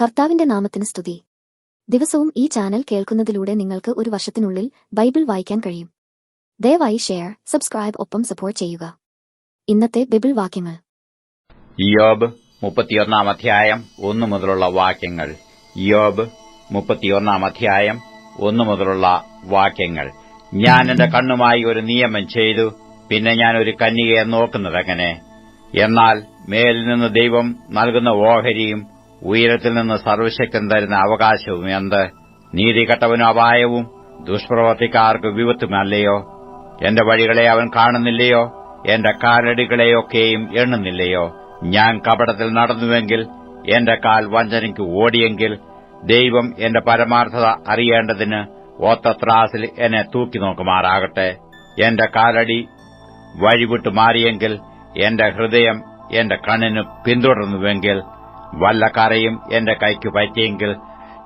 കർത്താവിന്റെ നാമത്തിന് സ്തുതി. ദിവസവും ഈ ചാനൽ കേൾക്കുന്നതിലൂടെ നിങ്ങൾക്ക് ഒരു വർഷത്തിനുള്ളിൽ ബൈബിൾ വായിക്കാൻ കഴിയും. ദയവായി ഷെയർ സബ്സ്ക്രൈബ് ഒപ്പം സപ്പോർട്ട് ചെയ്യുക. ഇന്നത്തെ ബൈബിൾ വാക്യങ്ങൾ. ഇയോബ് മുപ്പത്തിയൊന്നാം അധ്യായം ഒന്നു മുതലുള്ള വാക്യങ്ങൾ. ഇയോബ് മുപ്പത്തിയൊന്നാം അധ്യായം ഒന്നു മുതലുള്ള വാക്യങ്ങൾ. ഞാൻ എന്റെ കണ്ണുമായി ഒരു നിയമം ചെയ്തു പിന്നെ ഞാൻ ഒരു കന്യകയെ നോക്കുന്നതെങ്ങനെ എന്നാൽ മേലിൽ നിന്ന് ദൈവം നൽകുന്ന ഓഹരിയും ഉയരത്തിൽ നിന്ന് സർവശക്തൻ തരുന്ന അവകാശവും എന്ത്? നീതികെട്ടവനും അപായവും ദുഷ്പ്രവർത്തിക്കാർക്ക് വിപത്തുമല്ലയോ എന്റെ വഴികളെ അവൻ കാണുന്നില്ലയോ? എന്റെ കാലടികളെയൊക്കെയും എണ്ണുന്നില്ലയോ? ഞാൻ കപടത്തിൽ നടന്നുവെങ്കിൽ എന്റെ കാൽ വഞ്ചനയ്ക്ക് ഓടിയെങ്കിൽ ദൈവം എന്റെ പരമാർത്ഥത അറിയേണ്ടതിന് ഓത്തത്രാസിൽ എന്നെ തൂക്കി നോക്കുമാറാകട്ടെ. എന്റെ കാലടി വഴിവിട്ടു മാറിയെങ്കിൽ എന്റെ ഹൃദയം എന്റെ കണ്ണിന് പിന്തുടർന്നുവെങ്കിൽ വല്ല കറയും എന്റെ കൈക്ക് പറ്റിയെങ്കിൽ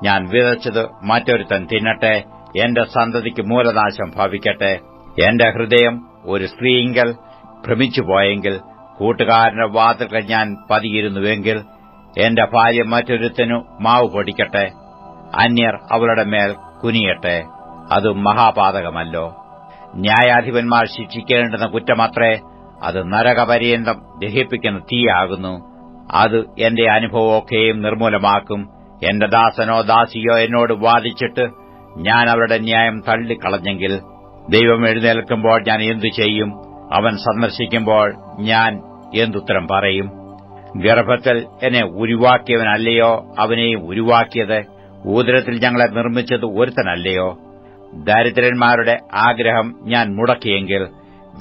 ഞാൻ വിതച്ചത് മറ്റൊരുത്തൻ തിന്നട്ടെ എന്റെ സന്തതിക്ക് മൂലനാശം ഭവിക്കട്ടെ. എന്റെ ഹൃദയം ഒരു സ്ത്രീയിങ്കൽ ഭ്രമിച്ചുപോയെങ്കിൽ കൂട്ടുകാരന്റെ വാതിൽക്കൽ ഞാൻ പതിയിരുന്നുവെങ്കിൽ എന്റെ ഭാര്യ മറ്റൊരുത്തനു മാവ് പൊടിക്കട്ടെ അന്യർ അവളുടെ മേൽ കുനിയട്ടെ. അത് മഹാപാതകമല്ലോ. ന്യായാധിപന്മാർ ശിക്ഷിക്കേണ്ടുന്ന കുറ്റമത്രേ അത് നരകപര്യന്തം ദഹിപ്പിക്കുന്ന തീയാകുന്നു. അത് എന്റെ അനുഭവമൊക്കെയും നിർമൂലമാക്കും. എന്റെ ദാസനോ ദാസിയോ എന്നോട് വാദിച്ചിട്ട് ഞാൻ അവരുടെ ന്യായം തള്ളിക്കളഞ്ഞെങ്കിൽ ദൈവം എഴുന്നേൽക്കുമ്പോൾ ഞാൻ എന്തു ചെയ്യും? അവൻ സന്ദർശിക്കുമ്പോൾ ഞാൻ എന്തുത്തരം പറയും? ഗർഭത്തിൽ എന്നെ ഉരുവാക്കിയവനല്ലയോ? അവനെയും ഉരുവാക്കിയത് ഊദരത്തിൽ ഞങ്ങളെ നിർമ്മിച്ചത് ഒരുത്തനല്ലയോ? ദരിദ്രന്മാരുടെ ആഗ്രഹം ഞാൻ മുടക്കിയെങ്കിൽ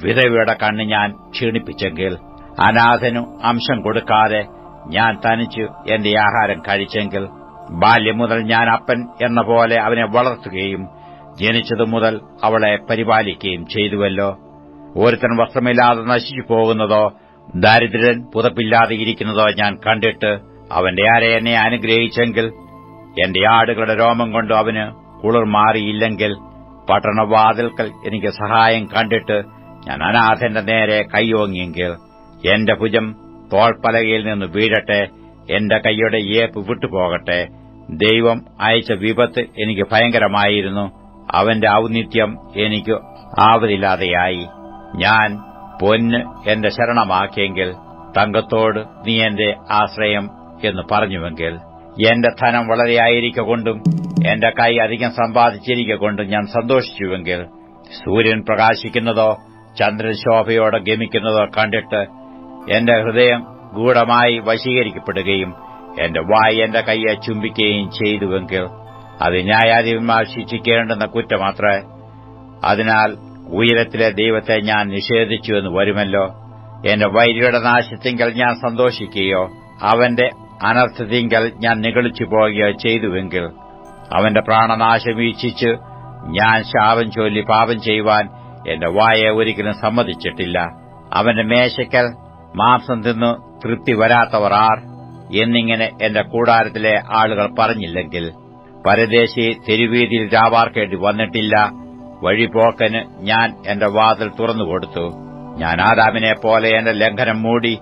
വിധവയുടെ കണ്ണ് ഞാൻ ക്ഷീണിപ്പിച്ചെങ്കിൽ അനാഥനു അംശം കൊടുക്കാതെ ഞാൻ തനിച്ചു എന്റെ ആഹാരം കഴിച്ചെങ്കിൽ ബാല്യം മുതൽ ഞാൻ അപ്പൻ എന്ന പോലെ അവനെ വളർത്തുകയും ജനിച്ചതു മുതൽ അവളെ പരിപാലിക്കുകയും ചെയ്തുവല്ലോ. ഒരുത്തൻ വസ്ത്രമില്ലാതെ നശിച്ചു പോകുന്നതോ ദാരിദ്ര്യൻ പുതപ്പില്ലാതെ ഇരിക്കുന്നതോ ഞാൻ കണ്ടിട്ട് അവന്റെ ആരെ എന്നെ അനുഗ്രഹിച്ചെങ്കിൽ എന്റെ ആടുകളുടെ രോമം കൊണ്ട് അവന് കുളിർ മാറിയില്ലെങ്കിൽ പട്ടണവാതിൽക്കൽ എനിക്ക് സഹായം കണ്ടിട്ട് ഞാൻ അനാഥന്റെ നേരെ കൈയോങ്ങിയെങ്കിൽ എന്റെ ഭുജം തോൾപ്പലകയിൽ നിന്ന് വീഴട്ടെ എന്റെ കൈയുടെ ഏപ്പ് വിട്ടുപോകട്ടെ. ദൈവം അയച്ച വിപത്ത് എനിക്ക് ഭയങ്കരമായിരുന്നു. അവന്റെ ഔന്നിത്യം എനിക്ക് ആവതില്ലാതെയായി ഞാൻ പൊന്ന് എന്റെ ശരണമാക്കിയെങ്കിൽ തങ്കത്തോട് നീ എന്റെ ആശ്രയം എന്ന് പറഞ്ഞുവെങ്കിൽ എന്റെ ധനം വളരെയായിരിക്കൊണ്ടും എന്റെ കൈ അധികം സമ്പാദിച്ചിരിക്കൊണ്ടും ഞാൻ സന്തോഷിച്ചുവെങ്കിൽ സൂര്യൻ പ്രകാശിക്കുന്നതോ ചന്ദ്രൻ ശോഭയോടെ ഗമിക്കുന്നതോ കണ്ടിട്ട് എന്റെ ഹൃദയം ഗൂഢമായി വശീകരിക്കപ്പെടുകയും എന്റെ വായി എന്റെ കൈയെ ചുംബിക്കുകയും ചെയ്തുവെങ്കിൽ അത് ന്യായാധിപന്മാർ ശിക്ഷിക്കേണ്ടെന്ന കുറ്റമാത്രേ. അതിനാൽ ഉയരത്തിലെ ദൈവത്തെ ഞാൻ നിഷേധിച്ചുവെന്ന് വരുമല്ലോ. എന്റെ വൈരിയുടെ നാശത്തിങ്കൽ ഞാൻ സന്തോഷിക്കുകയോ അവന്റെ അനർത്ഥത്തിങ്കൽ ഞാൻ നിഗളിച്ചു പോവുകയോ ചെയ്തുവെങ്കിൽ അവന്റെ പ്രാണനാശം വീക്ഷിച്ച് ഞാൻ ശാപം ചൊല്ലി പാപം ചെയ്യുവാൻ എന്റെ വായെ ഒരിക്കലും സമ്മതിച്ചിട്ടില്ല. അവന്റെ മേശയ്ക്കൽ മാംസം തിന്നു തൃപ്തി വരാത്തവർ ആർ എന്നിങ്ങനെ എന്റെ കൂടാരത്തിലെ ആളുകൾ പറഞ്ഞില്ലെങ്കിൽ പരദേശി തെരുവീതിയിൽ രാവാർക്കേണ്ടി വന്നിട്ടില്ല. വഴിപോക്കന് ഞാൻ എന്റെ വാതിൽ തുറന്നുകൊടുത്തു ഞാൻ ആദാമിനെ പോലെ എന്റെ ലംഘനം മൂടി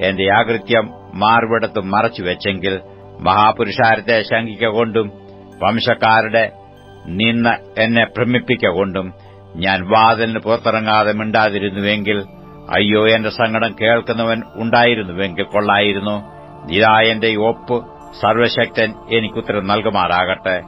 എന്റെ ആകൃത്യം മാർവിടത്തും മറച്ചുവെച്ചെങ്കിൽ മഹാപുരുഷാരത്തെ ശങ്കിക്കൊണ്ടും വംശക്കാരുടെ നിന്ന് എന്നെ ഭ്രമിപ്പിക്കൊണ്ടും ഞാൻ വാതിലിന് പുറത്തിറങ്ങാതെ മിണ്ടാതിരുന്നുവെങ്കിൽ അയ്യോ എന്റെ സങ്കടം കേൾക്കുന്നവൻ ഉണ്ടായിരുന്നുവെങ്കിൽ കൊള്ളായിരുന്നു. ഇതാ എന്റെ ഒപ്പ്. സർവശക്തൻ എനിക്കുത്തരം നൽകുമാറാകട്ടെ.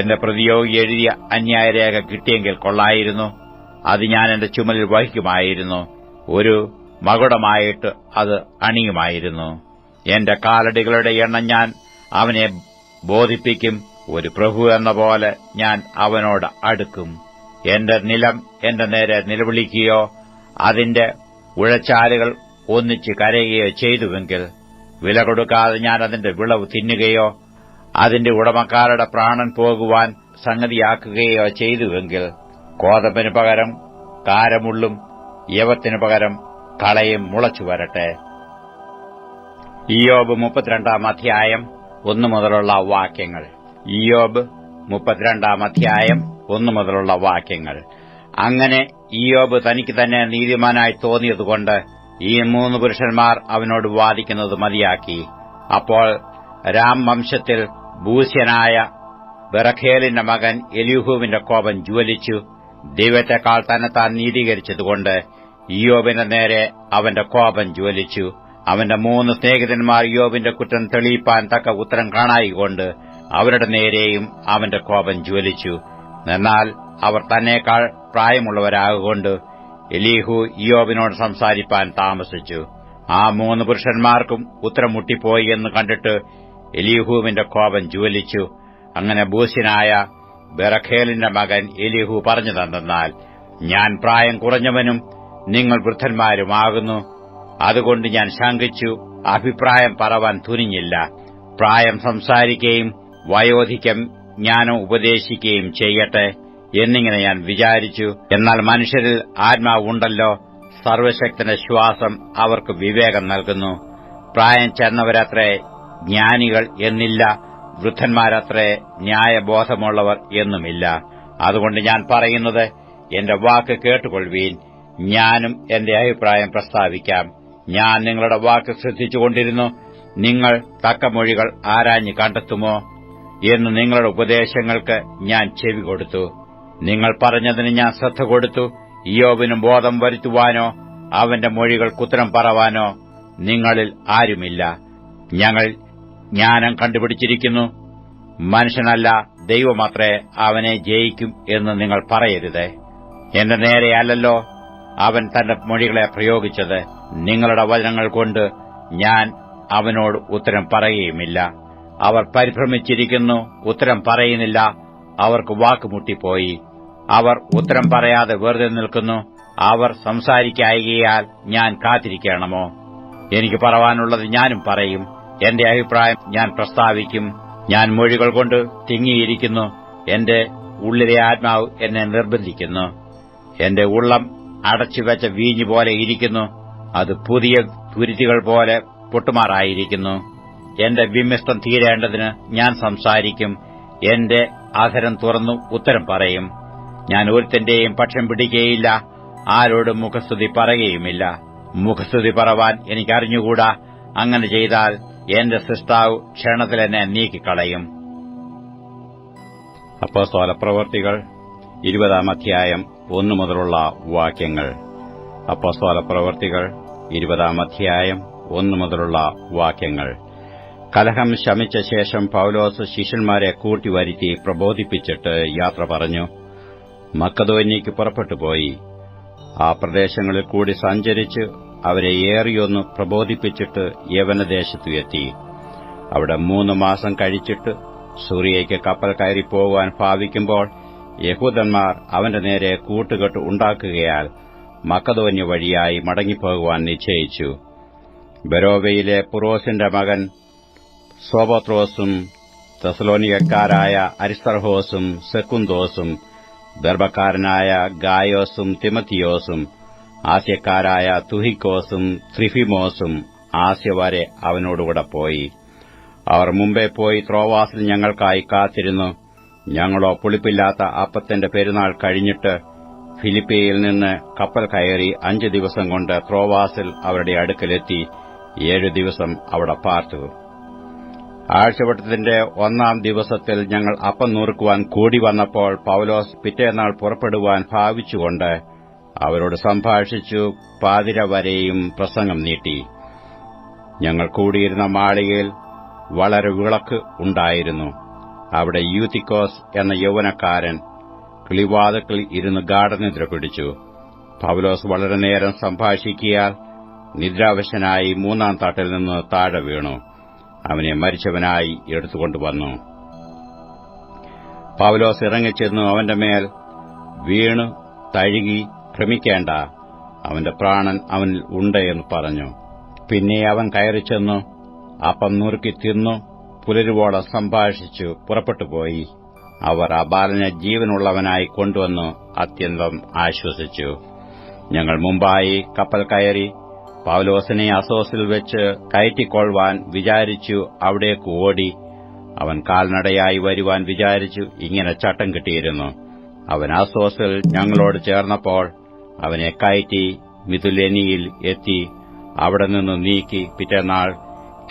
എന്റെ പ്രതിയോഗി എഴുതിയ അന്യായരേഖ കിട്ടിയെങ്കിൽ കൊള്ളായിരുന്നു. അത് ഞാൻ എന്റെ ചുമലിൽ വഹിക്കുമായിരുന്നു. ഒരു മകുടമായിട്ട് അത് അണിയുമായിരുന്നു. എന്റെ കാലടികളുടെ എണ്ണം ഞാൻ അവനെ ബോധിപ്പിക്കും. ഒരു പ്രഭു എന്ന പോലെ ഞാൻ അവനോട് അടുക്കും. എന്റെ നിലം എന്റെ നേരെ നിലവിളിക്കുകയോ അതിന്റെ ഉഴച്ചാലുകൾ ഒന്നിച്ച് കരയുകയോ ചെയ്തുവെങ്കിൽ വില കൊടുക്കാതെ ഞാൻ അതിന്റെ വിളവ് തിന്നുകയോ അതിന്റെ ഉടമക്കാരുടെ പ്രാണൻ പോകുവാൻ സംഗതിയാക്കുകയോ ചെയ്തുവെങ്കിൽ കോതമ്പിന് പകരം കാരമുള്ളും യവത്തിനു പകരം കളയും മുളച്ചു വരട്ടെ. ഇയോബ് മുപ്പത്തിരണ്ടാം അധ്യായം ഒന്നു മുതലുള്ള വാക്യങ്ങൾ. ഇയോബ് മുപ്പത്തിരണ്ടാം അധ്യായം ഒന്നു മുതലുള്ള വാക്യങ്ങൾ. അങ്ങനെ ഇയോബ് തനിക്ക് തന്നെ നീതിമാനായി തോന്നിയതുകൊണ്ട് ഈ മൂന്ന് പുരുഷന്മാർ അവനോട് വാദിക്കുന്നത് മതിയാക്കി. അപ്പോൾ രാം വംശത്തിൽ ഭൂസ്യനായ ബെറഖേലിന്റെ മകൻ എലിഹുവിന്റെ കോപം ജ്വലിച്ചു. ദൈവത്തെക്കാൾ തന്നെ താൻ നീതീകരിച്ചതുകൊണ്ട് ഇയോബിന്റെ നേരെ അവന്റെ കോപം ജ്വലിച്ചു. അവന്റെ മൂന്ന് സ്നേഹിതന്മാർ യോബിന്റെ കുറ്റം തെളിയിപ്പാൻ തക്ക ഉത്തരം കാണായിക്കൊണ്ട് അവരുടെ നേരെയും അവന്റെ കോപം ജ്വലിച്ചു. എന്നാൽ അവർ തന്നേക്കാൾ പ്രായമുള്ളവരാകൊണ്ട് എലീഹു ഇയോബിനോട് സംസാരിപ്പാൻ താമസിച്ചു. ആ മൂന്ന് പുരുഷന്മാർക്കും ഉത്തരം മുട്ടിപ്പോയി എന്ന് കണ്ടിട്ട് എലീഹുവിന്റെ കോപം ജ്വലിച്ചു. അങ്ങനെ ബൂസിനായ ബെറഖേലിന്റെ മകൻ എലീഹു പറഞ്ഞു തന്നാൽ ഞാൻ പ്രായം കുറഞ്ഞവനും നിങ്ങൾ വൃദ്ധന്മാരുമാകുന്നു. അതുകൊണ്ട് ഞാൻ ശങ്കിച്ചു അഭിപ്രായം പറവാൻ തുനിഞ്ഞില്ല. പ്രായം സംസാരിക്കുകയും വയോധിക്യം ജ്ഞാനം ഉപദേശിക്കുകയും ചെയ്യട്ടെ. എന്നിങ്ങനെ ഞാൻ വിചാരിച്ചു. എന്നാൽ മനുഷ്യരിൽ ആത്മാവുണ്ടല്ലോ. സർവശക്തന്റെ ശ്വാസം അവർക്ക് വിവേകം നൽകുന്നു. പ്രായം ചെന്നവരത്രേ ജ്ഞാനികൾ എന്നില്ല. വൃദ്ധന്മാരത്രേ ന്യായബോധമുള്ളവർ എന്നുമില്ല. അതുകൊണ്ട് ഞാൻ പറയുന്നത് എന്റെ വാക്ക് കേട്ടുകൊള്ളുവീൻ. ഞാനും എന്റെ അഭിപ്രായം പ്രസ്താവിക്കാം. ഞാൻ നിങ്ങളുടെ വാക്ക് ശ്രദ്ധിച്ചുകൊണ്ടിരുന്നു. നിങ്ങൾ തക്ക മൊഴികൾ ആരാഞ്ഞ് കണ്ടെത്തുമോ? എന്ന് നിങ്ങളുടെ ഉപദേശങ്ങൾക്ക് ഞാൻ ചെവി കൊടുത്തു. നിങ്ങൾ പറഞ്ഞതിന് ഞാൻ ശ്രദ്ധ കൊടുത്തു. ഇയോബിനും ബോധം വരുത്തുവാനോ അവന്റെ മൊഴികൾ കുത്തരം പറവാനോ നിങ്ങളിൽ ആരുമില്ല. ഞങ്ങൾ ജ്ഞാനം കണ്ടുപിടിച്ചിരിക്കുന്നു. മനുഷ്യനല്ല ദൈവമത്രേ അവനെ ജയിക്കും എന്ന് നിങ്ങൾ പറയരുത്. എന്റെ നേരെയല്ലല്ലോ അവൻ തന്റെ മൊഴികളെ പ്രയോഗിച്ചത്. നിങ്ങളുടെ വചനങ്ങൾ കൊണ്ട് ഞാൻ അവനോട് ഉത്തരം പറയുകയുമില്ല. അവർ പരിഭ്രമിച്ചിരിക്കുന്നു ഉത്തരം പറയുന്നില്ല. അവർക്ക് വാക്കുമുട്ടിപ്പോയി. അവർ ഉത്തരം പറയാതെ വെറുതെ നിൽക്കുന്നു. അവർ സംസാരിക്കായികയാൽ ഞാൻ കാത്തിരിക്കണമോ? എനിക്ക് പറവാനുള്ളത് ഞാനും പറയും. എന്റെ അഭിപ്രായം ഞാൻ പ്രസ്താവിക്കും. ഞാൻ മൊഴികൾ കൊണ്ട് തിങ്ങിയിരിക്കുന്നു. എന്റെ ഉള്ളിലെ ആത്മാവ് എന്നെ നിർബന്ധിക്കുന്നു. എന്റെ ഉള്ളം അടച്ചുവെച്ച വീഞ്ഞു പോലെ ഇരിക്കുന്നു. അത് പുതിയ തുരുത്തികൾ പോലെ പൊട്ടുമാറായിരിക്കുന്നു. എന്റെ വിമിഷ്ടം തീരേണ്ടതിന് ഞാൻ സംസാരിക്കും. എന്റെ അധരം തുറന്നു ഉത്തരം പറയും. ഞാൻ ഒരുത്തന്റെയും പക്ഷം പിടിക്കുകയില്ല. ആരോടും മുഖസ്തുതി പറയുകയുമില്ല. മുഖസ്തുതി പറവാൻ എനിക്കറിഞ്ഞുകൂടാ. അങ്ങനെ ചെയ്താൽ എന്റെ സൃഷ്ടാവ് ക്ഷണത്തിൽ എന്നെ നീക്കിക്കളയും. അപ്പോസ്തോല പ്രവർത്തികൾ ഇരുപതാം അധ്യായം ഒന്നു മുതലുള്ള വാക്യങ്ങൾ. അപ്പോസ്തോല പ്രവർത്തികൾ ഇരുപതാം അധ്യായം ഒന്നു മുതലുള്ള വാക്യങ്ങൾ. കലഹം ശമിച്ച ശേഷം പൌലോസ് ശിഷ്യന്മാരെ കൂട്ടിവരുത്തി പ്രബോധിപ്പിച്ചിട്ട് യാത്ര പറഞ്ഞു. മക്കതോന്യയ്ക്ക് പുറപ്പെട്ടുപോയി ആ പ്രദേശങ്ങളിൽ കൂടി സഞ്ചരിച്ച് അവരെ ഏറിയൊന്ന് പ്രബോധിപ്പിച്ചിട്ട് യവനദേശത്തു എത്തി. അവിടെ മൂന്ന് മാസം കഴിച്ചിട്ട് സൂറിയയ്ക്ക് കപ്പൽ കയറി പോകുവാൻ ഭാവിക്കുമ്പോൾ യഹൂദന്മാർ അവന്റെ നേരെ കൂട്ടുകെട്ട് ഉണ്ടാക്കുകയാൽ മക്കതോന്യ വഴിയായി മടങ്ങിപ്പോകുവാൻ നിശ്ചയിച്ചു. ബെരോവയിലെ പുറോസിന്റെ മകൻ സോബോത്രോസും തെസലോനിയക്കാരായ അരിസ്തർഹോസും സെക്കുന്തോസും ദർഭക്കാരനായ ഗായോസും തിമത്തിയോസും ആസ്യക്കാരായ തുഹിക്കോസും ത്രിഫിമോസും ആസ്യ വരെ അവനോടുകൂടെ പോയി. അവർ മുമ്പേ പോയി ത്രോവാസിൽ ഞങ്ങൾക്കായി കാത്തിരുന്നു. ഞങ്ങളോ പുളിപ്പില്ലാത്ത അപ്പത്തിന്റെ പെരുന്നാൾ കഴിഞ്ഞിട്ട് ഫിലിപ്പിയിൽ നിന്ന് കപ്പൽ കയറി അഞ്ച് ദിവസം കൊണ്ട് ത്രോവാസിൽ അവരുടെ അടുക്കലെത്തി. ഏഴു ദിവസം അവിടെ പാർത്തു. ആഴ്ചവട്ടത്തിന്റെ ഒന്നാം ദിവസത്തിൽ ഞങ്ങൾ അപ്പം നുറുക്കുവാൻ കൂടി വന്നപ്പോൾ പൌലോസ് പിറ്റേന്നാൾ പുറപ്പെടുവാൻ ഭാവിച്ചുകൊണ്ട് അവരോട് സംഭാഷിച്ചു പാതിര വരെയും പ്രസംഗം നീട്ടി. ഞങ്ങൾ കൂടിയിരുന്ന മാളികയിൽ വളരെ വിളക്ക് ഉണ്ടായിരുന്നു. അവിടെ യൂത്തിക്കോസ് എന്ന യൗവനക്കാരൻ കിളിവാതക്കിൽ ഇരുന്ന് ഗാഠനിദ്ര പിടിച്ചു. പൌലോസ് വളരെ നേരം സംഭാഷിക്കിയാൽ നിദ്രാവശനായി മൂന്നാം തട്ടിൽ നിന്ന് താഴെ വീണു. അവനെ മരിച്ചവനായി എടുത്തുകൊണ്ടുവന്നു. പൗലോസ് ഇറങ്ങിച്ചെന്നു അവന്റെ മേൽ വീണു തഴുകി ഭ്രമിക്കേണ്ട അവന്റെ പ്രാണൻ അവനിൽ ഉണ്ട് എന്ന് പറഞ്ഞു. പിന്നെ അവൻ കയറിച്ചെന്നു അപ്പം നുറുക്കി തിന്നു പുലരുവോളം സംഭാഷിച്ചു പുറപ്പെട്ടുപോയി. അവർ ആ ബാലനെ ജീവനുള്ളവനായി കൊണ്ടുവന്നു അത്യന്തം ആശ്വസിച്ചു. ഞങ്ങൾ മുമ്പായി കപ്പൽ കയറി പൌലോസിനെ അസോസിൽ വെച്ച് കയറ്റിക്കൊള്ളുവാൻ വിചാരിച്ചു അവിടേക്ക് ഓടി. അവൻ കാൽനടയായി വരുവാൻ വിചാരിച്ചു ഇങ്ങനെ ചട്ടം കിട്ടിയിരുന്നു. അവൻ അസോസിൽ ഞങ്ങളോട് ചേർന്നപ്പോൾ അവനെ കയറ്റി മിഥുലനിയിൽ എത്തി. അവിടെ നിന്ന് നീക്കി പിറ്റേനാൾ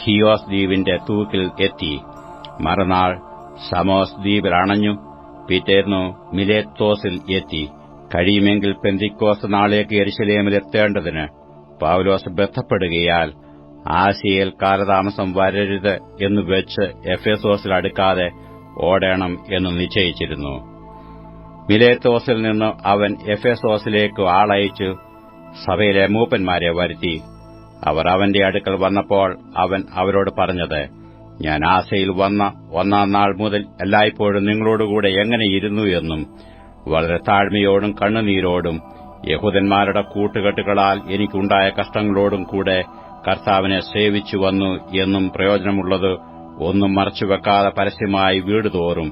ഖിയോസ് ദ്വീപിന്റെ തൂക്കിൽ എത്തി. മറുനാൾ സമോസ് ദ്വീപിൽ അണഞ്ഞു. പിറ്റേന്നു മിലേത്തോസിൽ എത്തി. കഴിയുമെങ്കിൽ പെന്തിക്കോസ് നാളേക്ക് എരിശലേമിൽ എത്തേണ്ടതിന് പൌലോസ് ബന്ധപ്പെടുകയാൽ ആശയിൽ കാലതാമസം വരരുത് എന്ന് വെച്ച് എഫേസോസിൽ അടുക്കാതെ ഓടണം എന്ന് നിശ്ചയിച്ചിരുന്നു. മിലേത്തോസിൽ നിന്ന് അവൻ എഫേസോസിലേക്ക് ആളയച്ചു. സഭയിലെ മൂപ്പന്മാരെ വരുത്തി. അവർ അവന്റെ അടുക്കൽ വന്നപ്പോൾ അവൻ അവരോട് പറഞ്ഞത് ഞാൻ ആശയിൽ വന്ന ഒന്നാം നാൾ മുതൽ എല്ലായ്പ്പോഴും നിങ്ങളോടുകൂടെ എങ്ങനെയിരുന്നു എന്നും വളരെ താഴ്മയോടും കണ്ണുനീരോടും യഹൂദന്മാരുടെ കൂട്ടുകെട്ടുകളാൽ എനിക്കുണ്ടായ കഷ്ടങ്ങളോടും കൂടെ കർത്താവിനെ സേവിച്ചു വന്നു എന്നും പ്രയോജനമുള്ളത് ഒന്നും മറച്ചുവെക്കാതെ പരസ്യമായി വീടുതോറും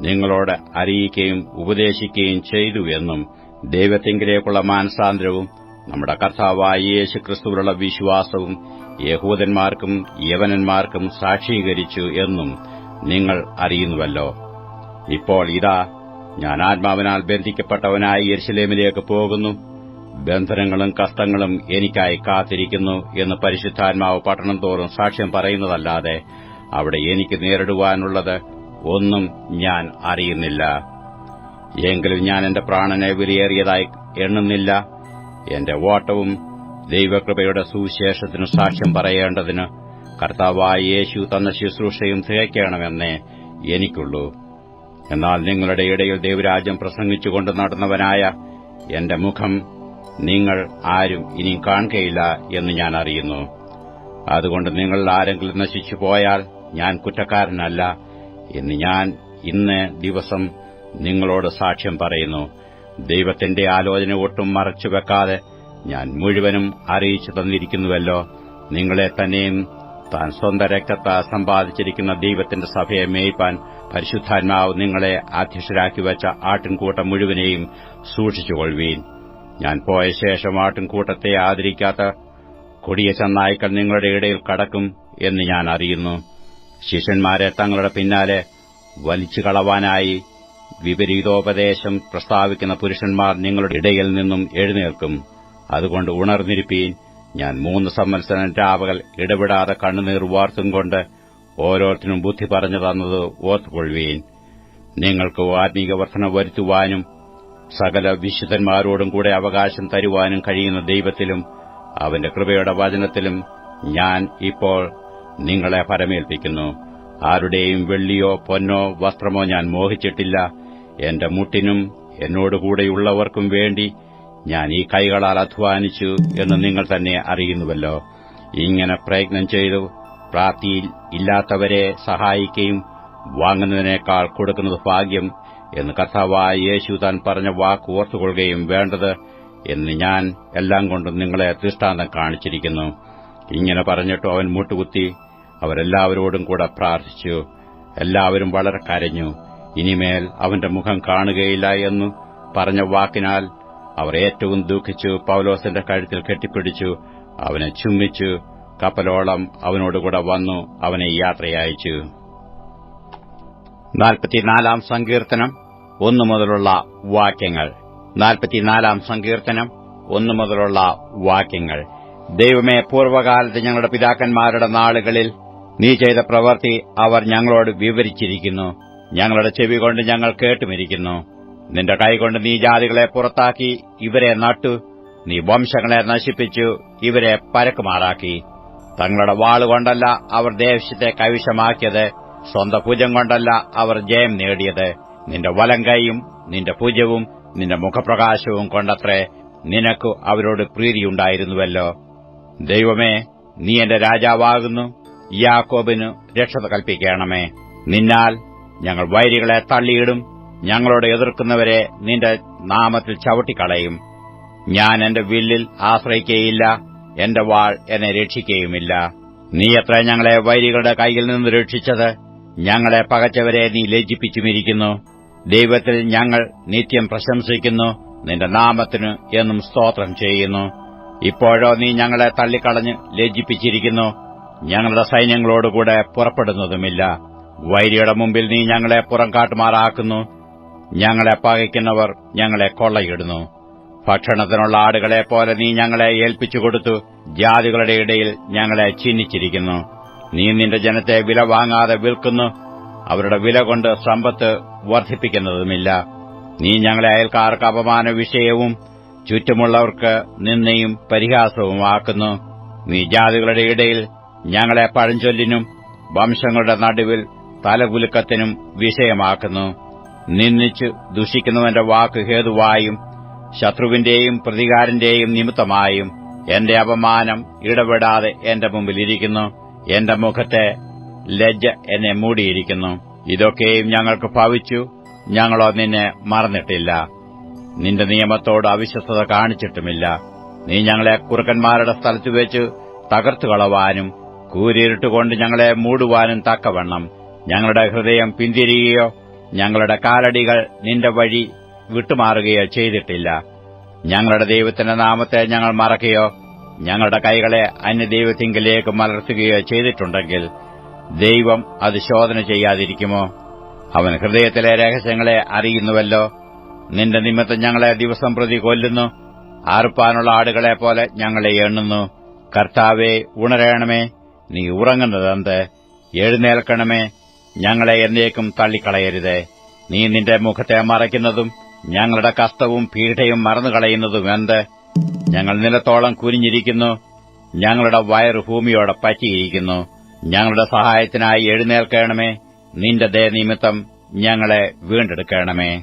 നിങ്ങളോട് അറിയിക്കുകയും ഉപദേശിക്കുകയും ചെയ്തു എന്നും ദൈവത്തിങ്കിലേക്കുള്ള മാനസാന്തരവും നമ്മുടെ കർത്താവായ യേശു ക്രിസ്തുവിലുള്ള വിശ്വാസവും യഹൂദന്മാർക്കും യവനന്മാർക്കും സാക്ഷീകരിച്ചു എന്നും നിങ്ങൾ അറിയുന്നുവല്ലോ. ഇപ്പോൾ ഇതാ ഞാൻ ആത്മാവിനാൽ ബന്ധിക്കപ്പെട്ടവനായി യെരുശലേമിലേക്ക് പോകുന്നു. ബന്ധനങ്ങളും കഷ്ടങ്ങളും എനിക്കായി കാത്തിരിക്കുന്നു എന്ന് പരിശുദ്ധാത്മാവ് പട്ടണം തോറും സാക്ഷ്യം പറയുന്നതല്ലാതെ അവിടെ എനിക്ക് നേരിടുവാനുള്ളത് ഒന്നും ഞാൻ അറിയുന്നില്ല. എങ്കിലും ഞാൻ എന്റെ പ്രാണനെ വിലയേറിയതായി എണ്ണുന്നില്ല. എന്റെ ഓട്ടവും ദൈവകൃപയുടെ സുവിശേഷത്തിനു സാക്ഷ്യം പറയേണ്ടതിന് കർത്താവായ യേശു തന്ന ശുശ്രൂഷയും തികയ്ക്കണമെന്നേ എനിക്കുള്ളൂ. എന്നാൽ നിങ്ങളുടെ ഇടയിൽ ദൈവരാജ്യം പ്രസംഗിച്ചുകൊണ്ട് നടന്നവനായ എന്റെ മുഖം നിങ്ങൾ ആരും ഇനി കാണുകയില്ല എന്ന് ഞാൻ അറിയുന്നു. അതുകൊണ്ട് നിങ്ങൾ ആരെങ്കിലും നശിച്ചു പോയാൽ ഞാൻ കുറ്റക്കാരനല്ല എന്ന് ഞാൻ ഇന്ന് ദിവസം നിങ്ങളോട് സാക്ഷ്യം പറയുന്നു. ദൈവത്തിന്റെ ആലോചന ഒട്ടും മറച്ചുവെക്കാതെ ഞാൻ മുഴുവനും അറിയിച്ചു തന്നിരിക്കുന്നുവല്ലോ. നിങ്ങളെ തന്നെയും താൻ സ്വന്തം രക്തത്താൽ സമ്പാദിച്ചിരിക്കുന്ന ദൈവത്തിന്റെ സഭയെ മേയ്പാൻ പരിശുദ്ധാത്മാവ് നിങ്ങളെ അധ്യക്ഷരാക്കി വച്ച ആട്ടിൻകൂട്ടം മുഴുവനെയും സൂക്ഷിച്ചുകൊള്ളുവീൻ. ഞാൻ പോയ ശേഷം ആട്ടിൻകൂട്ടത്തെ ആദരിക്കാത്ത കൊടിയ ചെന്നായ്ക്കൾ നിങ്ങളുടെ ഇടയിൽ കടക്കും എന്ന് ഞാൻ അറിയുന്നു. ശിഷ്യന്മാരെ തങ്ങളുടെ പിന്നാലെ വലിച്ചു കളവാനായി വിപരീതോപദേശം പ്രസ്താവിക്കുന്ന പുരുഷന്മാർ നിങ്ങളുടെ ഇടയിൽ നിന്നും എഴുന്നേൽക്കും. അതുകൊണ്ട് ഉണർന്നിരിപ്പീൻ. ഞാൻ മൂന്ന് സംവത്സരം രാവകൾ ഇടപെടാതെ കണ്ണുനീർ വാർത്തും കൊണ്ട് ഓരോരുത്തരും ബുദ്ധി പറഞ്ഞു തന്നത് ഓർത്തുകൊള്ളുവീൻ. നിങ്ങൾക്ക് ആത്മീക വർധന വരുത്തുവാനും സകല വിശുദ്ധന്മാരോടും കൂടെ അവകാശം തരുവാനും കഴിയുന്ന ദൈവത്തിലും അവന്റെ കൃപയുടെ വചനത്തിലും ഞാൻ ഇപ്പോൾ നിങ്ങളെ പരമേൽപ്പിക്കുന്നു. ആരുടെയും വെള്ളിയോ പൊന്നോ വസ്ത്രമോ ഞാൻ മോഹിച്ചിട്ടില്ല. എന്റെ മുട്ടിനും എന്നോടുകൂടെയുള്ളവർക്കും വേണ്ടി ഞാൻ ഈ കൈകളാൽ അധ്വാനിച്ചു എന്ന് നിങ്ങൾ തന്നെ അറിയുന്നുവല്ലോ. ഇങ്ങനെ പ്രയത്നം ചെയ്തു പ്രാപ്തിയിൽ ഇല്ലാത്തവരെ സഹായിക്കുകയും വാങ്ങുന്നതിനേക്കാൾ കൊടുക്കുന്നത് ഭാഗ്യം എന്ന് കർത്താവായ യേശു താൻ പറഞ്ഞ വാക്ക് ഓർത്തുകൊള്ളുകയും വേണ്ടത് എന്ന് ഞാൻ എല്ലാം കൊണ്ടും നിങ്ങളെ ദൃഷ്ടാന്തം കാണിച്ചിരിക്കുന്നു. ഇങ്ങനെ പറഞ്ഞിട്ട് അവൻ മുട്ടുകുത്തി അവരെല്ലാവരോടും കൂടെ പ്രാർത്ഥിച്ചു. എല്ലാവരും വളരെ കരഞ്ഞു. ഇനിമേൽ അവന്റെ മുഖം കാണുകയില്ല എന്നു പറഞ്ഞ വാക്കിനാൽ അവർ ഏറ്റവും ദുഃഖിച്ചു. പൌലോസിന്റെ കഴുത്തിൽ കെട്ടിപ്പിടിച്ചു. അവനെ ചുംബിച്ചു. കപ്പലോളം അവനോടുകൂടെ വന്നു അവനെ യാത്രയയച്ചു. നാൽപ്പത്തിനാലാം സങ്കീർത്തനം ഒന്നു മുതലുള്ള വാക്യങ്ങൾ. നാൽപ്പത്തിനാലാം സങ്കീർത്തനം ഒന്നു മുതലുള്ള വാക്യങ്ങൾ. ദൈവമേ പൂർവകാലത്ത് ഞങ്ങളുടെ പിതാക്കന്മാരുടെ നാളുകളിൽ നീ ചെയ്ത പ്രവൃത്തി അവർ ഞങ്ങളോട് വിവരിച്ചിരിക്കുന്നു. ഞങ്ങളുടെ ചെവി കൊണ്ട് ഞങ്ങൾ കേട്ടുമിരിക്കുന്നു. നിന്റെ കൈകൊണ്ട് നീ ജാതികളെ പുറത്താക്കി ഇവരെ നട്ടു. നീ വംശങ്ങളെ നശിപ്പിച്ചു ഇവരെ പരക്കുമാറാക്കി. തങ്ങളുടെ വാളുകൊണ്ടല്ല അവർ ദേശത്തെ കൈവശമാക്കിയത് സ്വന്തം ഭുജം കൊണ്ടല്ല അവർ ജയം നേടിയത്. നിന്റെ വലം കൈയും നിന്റെ ഭുജവും നിന്റെ മുഖപ്രകാശവും കൊണ്ടത്രേ നിനക്കു അവരോട് പ്രീതിയുണ്ടായിരുന്നുവല്ലോ. ദൈവമേ നീ എന്റെ രാജാവാകുന്നു യാക്കോബിനു രക്ഷത കൽപ്പിക്കണമേ. നിന്നാൽ ഞങ്ങൾ വൈരികളെ തള്ളിയിടും ഞങ്ങളോട് എതിർക്കുന്നവരെ നിന്റെ നാമത്തിൽ ചവിട്ടിക്കളയും. ഞാൻ എന്റെ വില്ലിൽ ആശ്രയിക്കുകയില്ല എന്റെ വാൾ എന്നെ രക്ഷിക്കുകയുമില്ല. നീ എത്ര ഞങ്ങളെ വൈരികളുടെ കൈയിൽ നിന്ന് രക്ഷിച്ചത്? ഞങ്ങളെ പകച്ചവരെ നീ ലജ്ജിപ്പിച്ചുമിരിക്കുന്നു. ദൈവത്തിൽ ഞങ്ങൾ നിത്യം പ്രശംസിക്കുന്നു. നിന്റെ നാമത്തിനു എന്നും സ്തോത്രം ചെയ്യുന്നു. ഇപ്പോഴോ നീ ഞങ്ങളെ തള്ളിക്കളഞ്ഞ് ലജ്ജിപ്പിച്ചിരിക്കുന്നു. ഞങ്ങളുടെ സൈന്യങ്ങളോടുകൂടെ പുറപ്പെടുന്നതുമില്ല. വൈരിയുടെ മുമ്പിൽ നീ ഞങ്ങളെ പുറം കാട്ടുമാറാക്കുന്നു. ഞങ്ങളെ പകയ്ക്കുന്നവർ ഞങ്ങളെ കൊള്ളയിടുന്നു. ഭക്ഷണത്തിനുള്ള ആടുകളെ പോലെ നീ ഞങ്ങളെ ഏൽപ്പിച്ചു കൊടുത്തു. ജാതികളുടെ ഇടയിൽ ഞങ്ങളെ ചിഹ്നിച്ചിരിക്കുന്നു നീ നിന്റെ ജനത്തെ വില വാങ്ങാതെ വിൽക്കുന്നു. അവരുടെ വില കൊണ്ട് സമ്പത്ത് വർദ്ധിപ്പിക്കുന്നതുമില്ല. നീ ഞങ്ങളെ അയൽക്കാർക്ക് അപമാന വിഷയവും ചുറ്റുമുള്ളവർക്ക് നിന്നയും പരിഹാസവുമാക്കുന്നു നീ ജാതികളുടെ ഇടയിൽ ഞങ്ങളെ പഴഞ്ചൊല്ലിനും വംശങ്ങളുടെ നടുവിൽ തലകുലുക്കത്തിനും വിഷയമാക്കുന്നു. നിന്നിച്ച് ദുഷിക്കുന്നവന്റെ വാക്ക് ഹേതുവായും ശത്രുവിന്റെയും പ്രതികാരന്റെയും നിമിത്തമായും എന്റെ അപമാനം ഇടപെടാതെ എന്റെ മുമ്പിലിരിക്കുന്നു എന്റെ മുഖത്തെ ലജ്ജ എന്നെ മൂടിയിരിക്കുന്നു. ഇതൊക്കെയും ഞങ്ങൾക്ക് ഭവിച്ചു. ഞങ്ങളോ നിന്നെ മറന്നിട്ടില്ല. നിന്റെ നിയമത്തോട് അവിശ്വസത കാണിച്ചിട്ടുമില്ല. നീ ഞങ്ങളെ കുറുക്കന്മാരുടെ സ്ഥലത്ത് വെച്ച് തകർത്തു കളവാനും കൂരിരുട്ടുകൊണ്ട് ഞങ്ങളെ മൂടുവാനും തക്കവണ്ണം ഞങ്ങളുടെ ഹൃദയം പിന്തിരിയുകയോ ഞങ്ങളുടെ കാലടികൾ നിന്റെ വഴി വിട്ടുമാറുകയോ ചെയ്തിട്ടില്ല. ഞങ്ങളുടെ ദൈവത്തിന്റെ നാമത്തെ ഞങ്ങൾ മറക്കുകയോ ഞങ്ങളുടെ കൈകളെ അന്യദൈവത്തിങ്കിലേക്ക് മലർത്തുകയോ ചെയ്തിട്ടുണ്ടെങ്കിൽ ദൈവം അത് ശോധന ചെയ്യാതിരിക്കുമോ? അവൻ ഹൃദയത്തിലെ രഹസ്യങ്ങളെ അറിയുന്നുവല്ലോ. നിന്റെ നിമിത്തം ഞങ്ങളെ ദിവസം പ്രതി കൊല്ലുന്നു. ആർപ്പാനുള്ള ആടുകളെ പോലെ ഞങ്ങളെ എണ്ണുന്നു. കർത്താവെ ഉണരേണമേ. നീ ഉറങ്ങുന്നതെന്ത് എഴുന്നേൽക്കണമേ. ഞങ്ങളെ എന്നേക്കും തള്ളിക്കളയരുതേ. നീ നിന്റെ മുഖത്തെ മറയ്ക്കുന്നതും ഞങ്ങളുടെ കഷ്ടവും പീഠയും മറന്നുകളയുന്നതും എന്ത് ഞങ്ങൾ നിലത്തോളം കുനിഞ്ഞിരിക്കുന്നു. ഞങ്ങളുടെ വയറ് ഭൂമിയോടെ പറ്റിയിരിക്കുന്നു. ഞങ്ങളുടെ സഹായത്തിനായി എഴുന്നേൽക്കണമേ. നിന്റെ ദയനിമിത്തം ഞങ്ങളെ വീണ്ടെടുക്കണമേ.